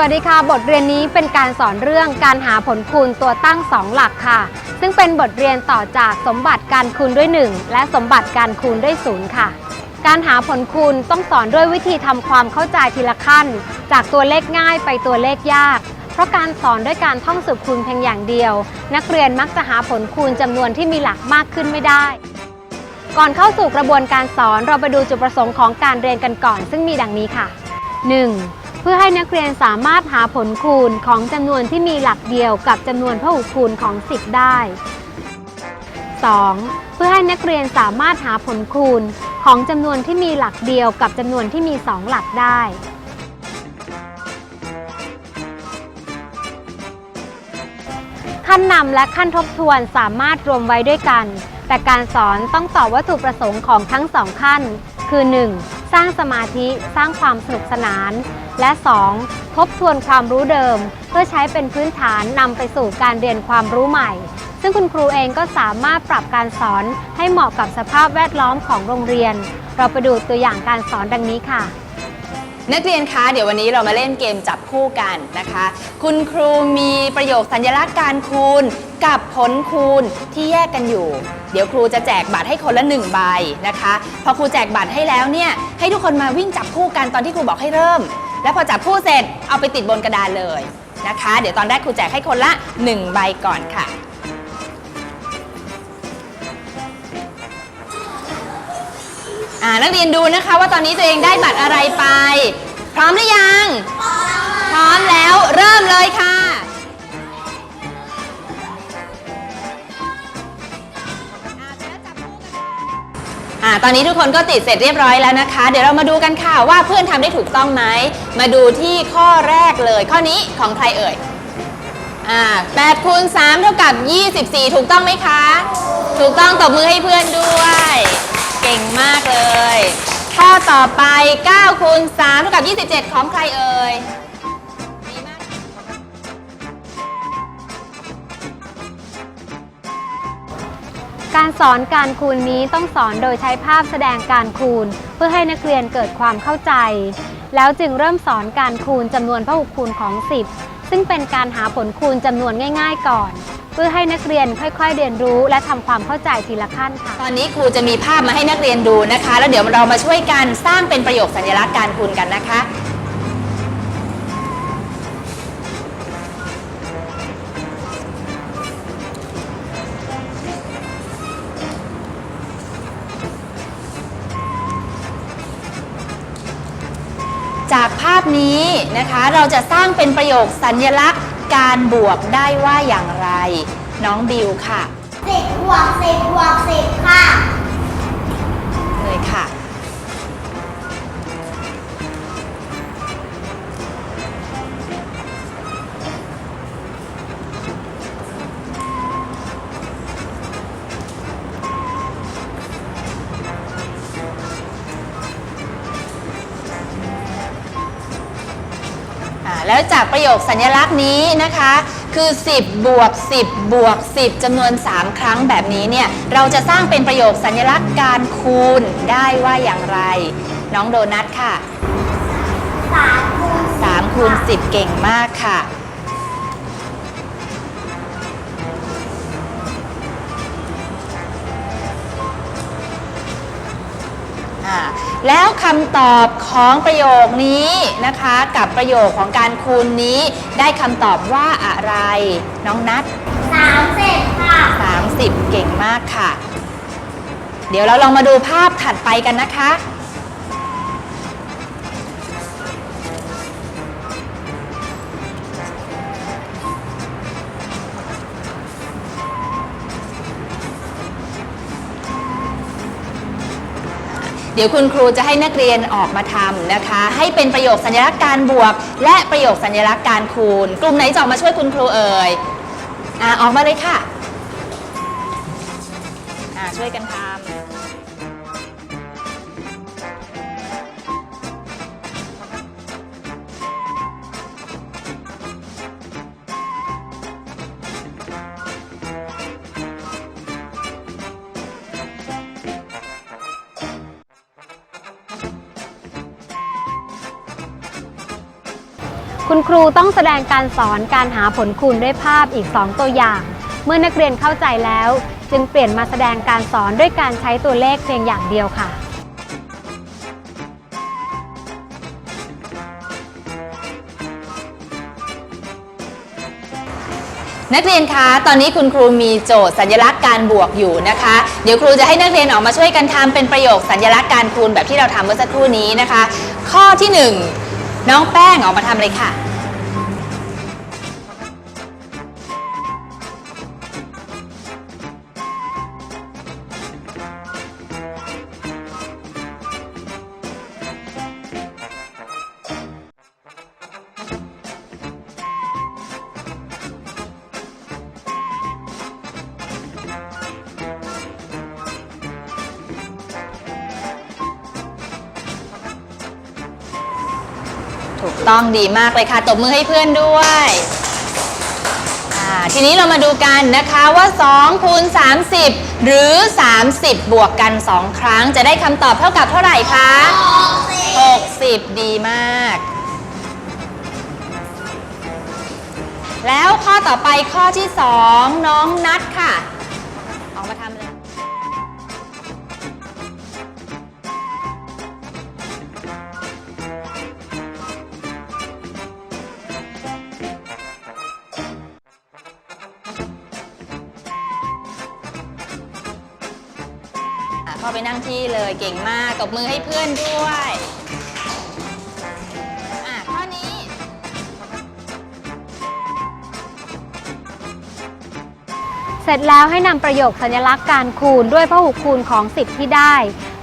สวัสดีค่ะ บทเรียนนี้เป็นการสอนเรื่องการหาผลคูณตัวตั้ง 2 หลักค่ะ ซึ่งเป็นบทเรียนต่อจากสมบัติการคูณด้วย 1 และสมบัติการคูณด้วย0ค่ะ การหาผลคูณต้องสอนด้วยวิธีทำความเข้าใจทีละขั้น จากตัวเลขง่ายไปตัวเลขยาก เพราะการสอนด้วยการท่องสูตรคูณเพียงอย่างเดียว นักเรียนมักจะหาผลคูณจำนวนที่มีหลักมากขึ้นไม่ได้ ก่อนเข้าสู่กระบวนการสอนเราไปดูจุดประสงค์ของการเรียนกันก่อน ซึ่งมีดังนี้ค่ะ 1. เพื่อให้นักเรียนสามารถหาผลคูณของจำนวนที่มีหลักเดียวกับจำนวนพหุคูณของ 10 ได้ 2. เพื่อให้นักเรียนสามารถหาผลคูณของจำนวนที่มีหลักเดียวกับจำนวนที่มี 2 หลักได้ ขั้นนำและขั้นทบทวนสามารถรวมไว้ด้วยกัน แต่การสอนต้องตอบวัตถุประสงค์ของทั้งสองขั้น คือ 1. สร้างสมาธิ สร้างความสนุกสนาน และ 2. ทบทวนความรู้เดิม เพื่อใช้เป็นพื้นฐานนำไปสู่การเรียนความรู้ใหม่ ซึ่งคุณครูเองก็สามารถปรับการสอนให้เหมาะกับสภาพแวดล้อมของโรงเรียน เราไปดูตัวอย่างการสอนดังนี้ค่ะ นักเรียนคะ เดี๋ยววันนี้เรามาเล่นเกมจับคู่กันนะคะ คุณครูมีประโยคสัญลักษณ์การคูณ กับผลคูณที่แยกกันอยู่ เดี๋ยวครูจะแจกบัตรให้คนละหนึ่งใบนะคะ พอครูแจกบัตรให้แล้วเนี่ย ให้ทุกคนมาวิ่งจับคู่กันตอนที่ครูบอกให้เริ่ม แล้วพอจับคู่เสร็จเอาไปติดบนกระดานเลยนะคะ เดี๋ยวตอนแรกครูแจกให้คนละหนึ่งใบก่อนค่ะ อ่านักเรียนดูนะคะว่าตอนนี้ตัวเองได้บัตรอะไรไป พร้อมหรือยัง พร้อมแล้วเริ่มเลยค่ะ อ่าตอนนี้ทุกคนก็ติดเสร็จเรียบร้อยแล้วนะคะ เดี๋ยวเรามาดูกันค่ะว่าเพื่อนทำได้ถูกต้องไหม มาดูที่ข้อแรกเลย ข้อนี้ของใครเอ่ย อ่า8คูณ3เท่ากับ 24 ถูกต้องไหมคะ ถูกต้องตบมือให้เพื่อนด้วย เก่งมากเลย ข้อต่อไป9คูณ3เท่ากับ 27 ของใครเอ่ย การสอนการคูณนี้ต้องสอนโดยใช้ภาพแสดงการคูณ เพื่อให้นักเรียนเกิดความเข้าใจ แล้วจึงเริ่มสอนการคูณจำนวนพหุคูณของ 10 ซึ่งเป็นการหาผลคูณจำนวนง่าย ๆ ก่อน เพื่อให้นักเรียนค่อย ๆ เรียนรู้และทำความเข้าใจทีละขั้นค่ะ ตอนนี้ครูจะมีภาพมาให้นักเรียนดูนะคะ แล้วเดี๋ยวเรามาช่วยกันสร้างเป็นประโยคสัญลักษณ์การคูณกันนะคะ เราจะสร้างเป็นประโยคสัญลักษณ์การบวกได้ว่าอย่างไร น้องบิวค่ะสิบบวกสิบบวกสิบค่ะ ยคสัญลักษณ์นี้นะคะ คือ 10 บวก 10 บวก 10จำนวน 3 ครั้งแบบนี้เนี่ย เราจะสร้างเป็นประโยคสัญลักษณ์การคูณได้ว่าอย่างไร น้องโดนัทค่ะสามคูณ3คูณ10 เก่งมากค่ะ แล้วคำตอบของประโยคนี้นะคะ กับประโยคของการคูณนี้ได้คำตอบว่าอะไร น้องนัทสามสิบค่ะ 30 เก่งมากค่ะ เดี๋ยวเราลองมาดูภาพถัดไปกันนะคะ ดี๋ยวคุณครูจะให้นักเรียนออกมาทำนะคะ ให้เป็นประโยคสัญลักษณ์การบวก และประโยคสัญลักษณ์การคูณ กลุ่มไหนจะออกมาช่วยคุณครูเอ่ยอ่าออกมาเลยค่ะอ่าช่วยกันทำ คุณครูต้องแสดงการสอนการหาผลคูณด้วยภาพอีก 2 ตัวอย่าง เมื่อนักเรียนเข้าใจแล้ว จึงเปลี่ยนมาแสดงการสอนด้วยการใช้ตัวเลขเพียงอย่างเดียวค่ะ นักเรียนคะ ตอนนี้คุณครูมีโจทย์สัญลักษณ์การบวกอยู่นะคะ เดี๋ยวครูจะให้นักเรียนออกมาช่วยกันทำเป็นประโยคสัญลักษณ์การคูณแบบที่เราทำเมื่อสักครู่นี้นะคะ ข้อที่ห น้องแป้งออกมาทำเลยค่ะ ต้องดีมากเลยค่ะ ตบมือให้เพื่อนด้วยทีนี้เรามาดูกันนะคะว่า2คูณ30 หรือ 30 บวกกัน 2 ครั้งจะได้คำตอบเท่ากับเท่าไหร่คะ 60 ดีมาก แล้วข้อต่อไปข้อที่ 2 น้องนัดค่ะ ที่เลยเก่งมากตบมือให้เพื่อนด้วยอะข้อนี้ เสร็จแล้วให้นำประโยคสัญลักษณ์การคูณด้วยพหุคูณของ10ที่ได้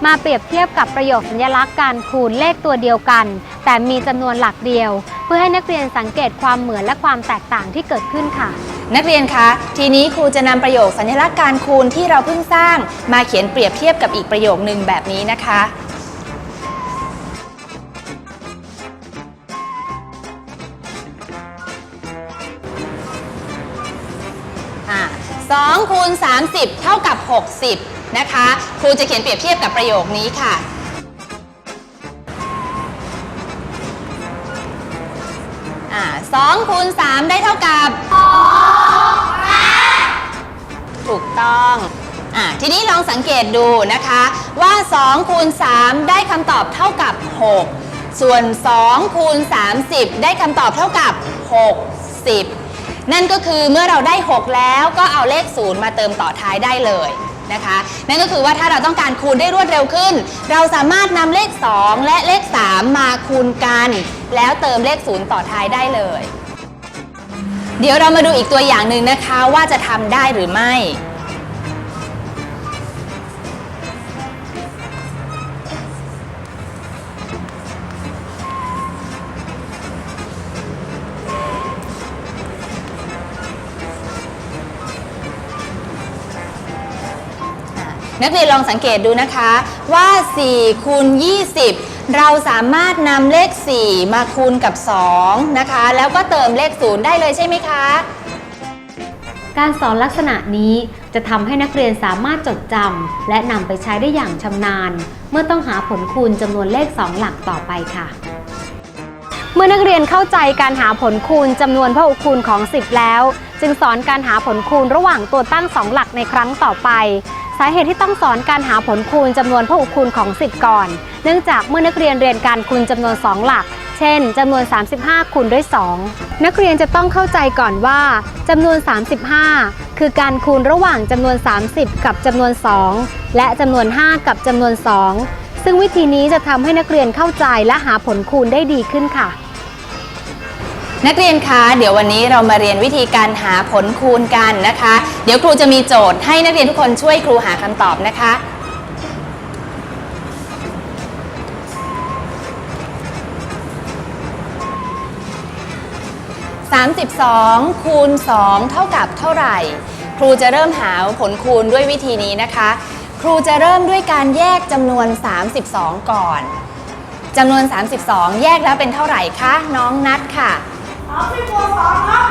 มาเปรียบเทียบกับประโยคสัญลักษณ์การคูณเลขตัวเดียวกัน แต่มีจำนวนหลักเดียว เพื่อให้นักเรียนสังเกตความเหมือนและความแตกต่างที่เกิดขึ้นค่ะ นักเรียนคะ ทีนี้ครูจะนำประโยคสัญลักษณ์การคูณที่เราเพิ่งสร้าง มาเขียนเปรียบเทียบกับอีกประโยคหนึ่งแบบนี้นะคะอะ2คูณ30 เท่ากับ 60 นะคะ ครูจะเขียนเปรียบเทียบกับประโยคนี้ค่ะ 2คูณ3ได้เท่ากับถูกต้องอะทีนี้ลองสังเกตดูนะคะว่า2คูณ3ได้คำตอบเท่ากับ 6 ส่วน2คูณ30 ได้คำตอบเท่ากับ 60 นั่นก็คือเมื่อเราได้ 6 แล้วก็เอาเลข 0 มาเติมต่อท้ายได้เลย นะคะ นั่นก็คือว่าถ้าเราต้องการคูณได้รวดเร็วขึ้น เราสามารถนำเลข 2 และเลข 3 มาคูณกัน แล้วเติมเลข 0 ต่อท้ายได้เลย เดี๋ยวเรามาดูอีกตัวอย่างหนึ่งนะคะว่าจะทำได้หรือไม่ นักเรียนลองสังเกตดูนะคะว่า4คูณ20 เราสามารถนำเลข 4 มาคูณกับ 2 นะคะ แล้วก็เติมเลข 0 ได้เลยใช่ไหมคะ การสอนลักษณะนี้จะทำให้นักเรียนสามารถจดจำและนำไปใช้ได้อย่างชำนาญ เมื่อต้องหาผลคูณจำนวนเลข 2 หลักต่อไปค่ะเมื่อนักเรียนเข้าใจการหาผลคูณจำนวนพหุคูณของ 10 แล้ว จึงสอนการหาผลคูณระหว่างตัวตั้ง2หลักในครั้งต่อไป สาเหตุที่ต้องสอนการหาผลคูณจำนวนพหุคูณของ10ก่อน เนื่องจากเมื่อนักเรียนเรียนการคูณจำนวน 2 หลัก เช่นจำนวน 35 คูณด้วย 2 นักเรียนจะต้องเข้าใจก่อนว่าจำนวน 35 คือการคูณระหว่างจำนวน 30 กับจำนวน 2 และจำนวน 5 กับจำนวน 2 ซึ่งวิธีนี้จะทำให้นักเรียนเข้าใจและหาผลคูณได้ดีขึ้นค่ะ นักเรียนคะเดี๋ยววันนี้เรามาเรียนวิธีการหาผลคูณกันนะคะ เดี๋ยวครูจะมีโจทย์ให้นักเรียนทุกคนช่วยครูหาคำตอบนะคะ 32 คูณ 2 เท่ากับเท่าไหร่ ครูจะเริ่มหาผลคูณด้วยวิธีนี้นะคะ ครูจะเริ่มด้วยการแยกจำนวน 32 ก่อนจำนวน 32 แยกแล้วเป็นเท่าไหร่คะ น้องนัดค่ะ สองสิบบวกสองครับ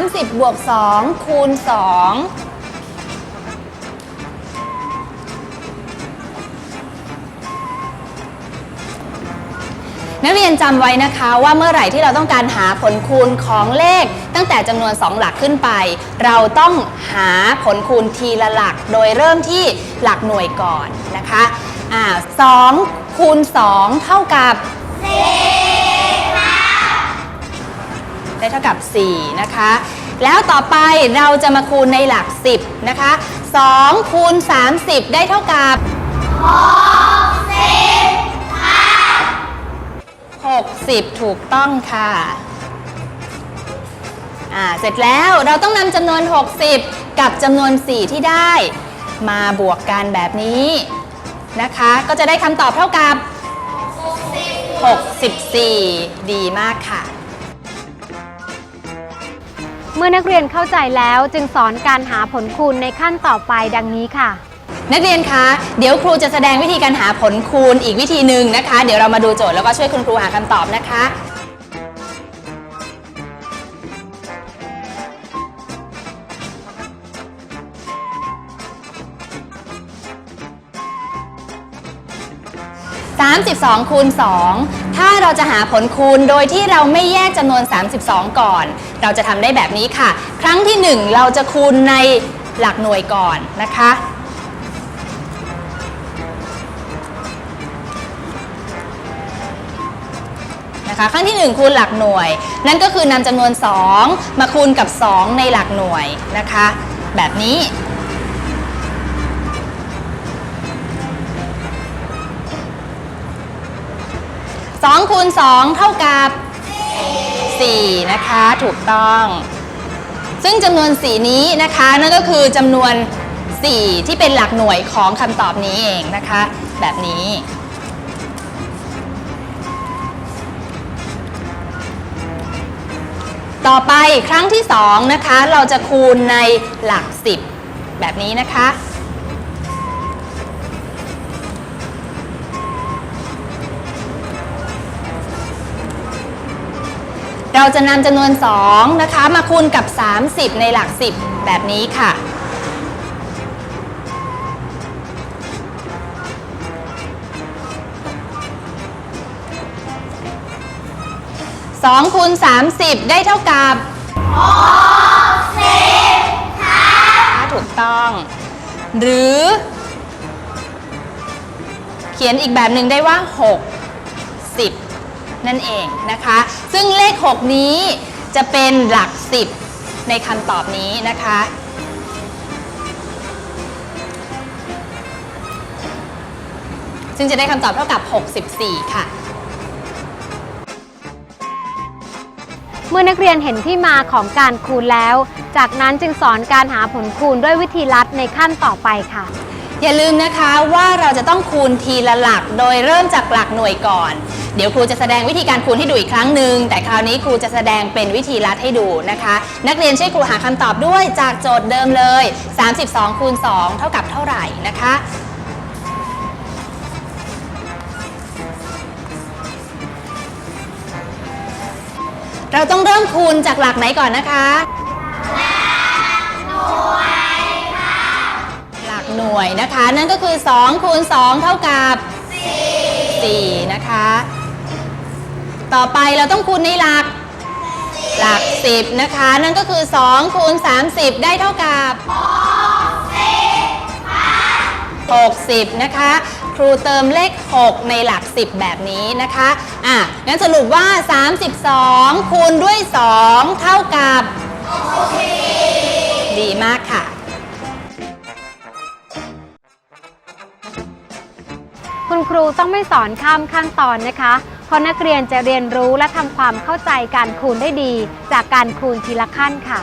30 บวก 2 คูณ 2 นักเรียนจำไว้นะคะว่าเมื่อไหร่ที่เราต้องการหาผลคูณของเลข ตั้งแต่จำนวน 2 หลักขึ้นไป เราต้องหาผลคูณทีละหลัก โดยเริ่มที่หลักหน่วยก่อนนะคะอ่า2คูณ 2 เท่ากับได้เท่ากับ 4 นะคะ แล้วต่อไปเราจะมาคูณในหลัก 10 นะคะ2คูณ30 ได้เท่ากับ 60 ถูกต้องค่ะอ่าเสร็จแล้วเราต้องนำจำนวน 60 กับจำนวน 4 ที่ได้ มาบวกกันแบบนี้นะคะ ก็จะได้คำตอบเท่ากับ 64 ดีมากค่ะ เมื่อนักเรียนเข้าใจแล้วจึงสอนการหาผลคูณในขั้นต่อไปดังนี้ค่ะ นักเรียนคะเดี๋ยวครูจะแสดงวิธีการหาผลคูณอีกวิธีหนึ่งนะคะ เดี๋ยวเรามาดูโจทย์แล้วก็ช่วยคุณครูหาคำตอบนะคะ32คูณ2ถ้าเราจะหาผลคูณโดยที่เราไม่แยกจำนวน 32 ก่อน เราจะทำได้แบบนี้ค่ะ ครั้งที่ 1 เราจะคูณในหลักหน่วยก่อนนะคะ นะคะครั้งที่ 1 คูณหลักหน่วย นั่นก็คือนำจำนวน 2 มาคูณกับ 2 ในหลักหน่วยนะคะ แบบนี้ 2 คูณ 2 เท่ากับ 4 นะคะถูกต้อง ซึ่งจำนวน 4 นี้นะคะ นั่นก็คือจำนวน 4 ที่เป็นหลักหน่วยของคำตอบนี้เองนะคะ แบบนี้ ต่อไปครั้งที่ 2 นะคะ เราจะคูณในหลัก 10 แบบนี้นะคะ เราจะนำจำนวน 2 นะคะ มาคูณกับ 30 ในหลัก 10 แบบนี้ค่ะ 2คูณ30 ได้เท่ากับ60ค่ะถูกต้อง หรือ เขียนอีกแบบหนึ่งได้ว่า 6 10 นั่นเองนะคะ ซึ่งเลข 6 นี้จะเป็นหลัก 10 ในคำตอบนี้นะคะซึ่งจะได้คำตอบเท่ากับ 64 ค่ะ เมื่อนักเรียนเห็นที่มาของการคูณแล้ว จากนั้นจึงสอนการหาผลคูณด้วยวิธีลัดในขั้นต่อไปค่ะ อย่าลืมนะคะว่าเราจะต้องคูณทีละหลัก โดยเริ่มจากหลักหน่วยก่อน เดี๋ยวครูจะแสดงวิธีการคูณให้ดูอีกครั้งหนึ่งแต่คราวนี้ครูจะแสดงเป็นวิธีลัดให้ดูนะคะ นักเรียนช่วยครูหาคำตอบด้วยจากโจทย์เดิมเลย 32คูณ2เท่ากับเท่าไหร่นะคะ เราต้องเริ่มคูณจากหลักไหนก่อนนะคะ หลักหน่วยนะคะ นั่นก็คือ2คูณ2เท่ากับ4นะคะ ต่อไปเราต้องคูณในหลัก หลัก 10 นะคะ นั่นก็คือ2คูณ30 ได้เท่ากับ60นะคะ รูเติมเลข 6 ในหลัก 10 แบบนี้นะคะอะงั้นสรุปว่า 32 คูณด้วย 2 เท่ากับดีมากค่ะ คุณครูต้องไม่สอนข้ามขั้นตอนนะคะ เพราะนักเรียนจะเรียนรู้และทำความเข้าใจการคูณได้ดี จากการคูณทีละขั้นค่ะ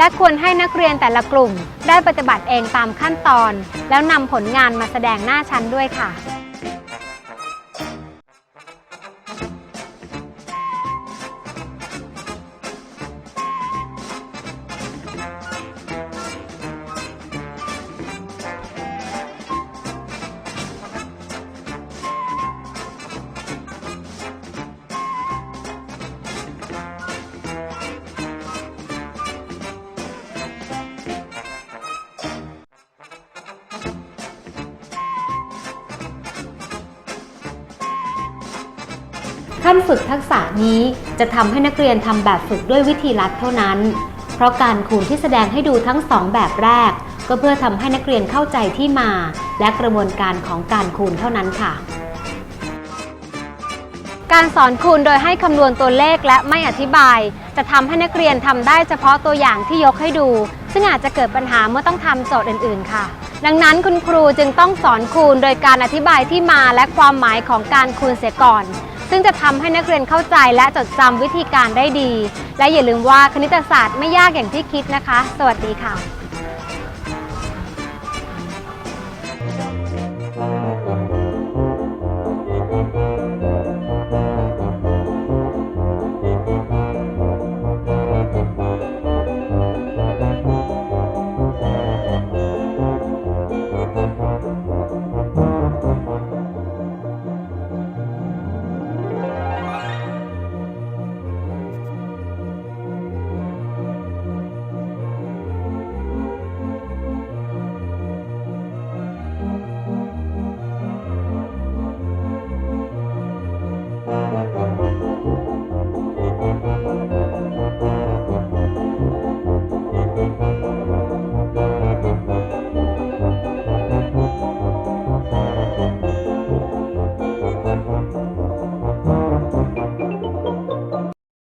และควรให้นักเรียนแต่ละกลุ่ม ได้ปฏิบัติเองตามขั้นตอน แล้วนำผลงานมาแสดงหน้าชั้นด้วยค่ะ ขั้นฝึกทักษะนี้จะทำให้นักเรียนทำแบบฝึกด้วยวิธีลัดเท่านั้น เพราะการคูณที่แสดงให้ดูทั้งสองแบบแรก ก็เพื่อทำให้นักเรียนเข้าใจที่มา และกระบวนการของการคูณเท่านั้นค่ะ การสอนคูณโดยให้คำนวณตัวเลขและไม่อธิบาย จะทำให้นักเรียนทำได้เฉพาะตัวอย่างที่ยกให้ดู ซึ่งอาจจะเกิดปัญหาเมื่อต้องทำโจทย์อื่น ๆ ค่ะดังนั้นคุณครูจึงต้องสอนคูณโดยการอธิบายที่มาและความหมายของการคูณเสียก่อน ซึ่งจะทำให้นักเรียนเข้าใจและจดจำวิธีการได้ดี และอย่าลืมว่าคณิตศาสตร์ไม่ยากอย่างที่คิดนะคะ สวัสดีค่ะ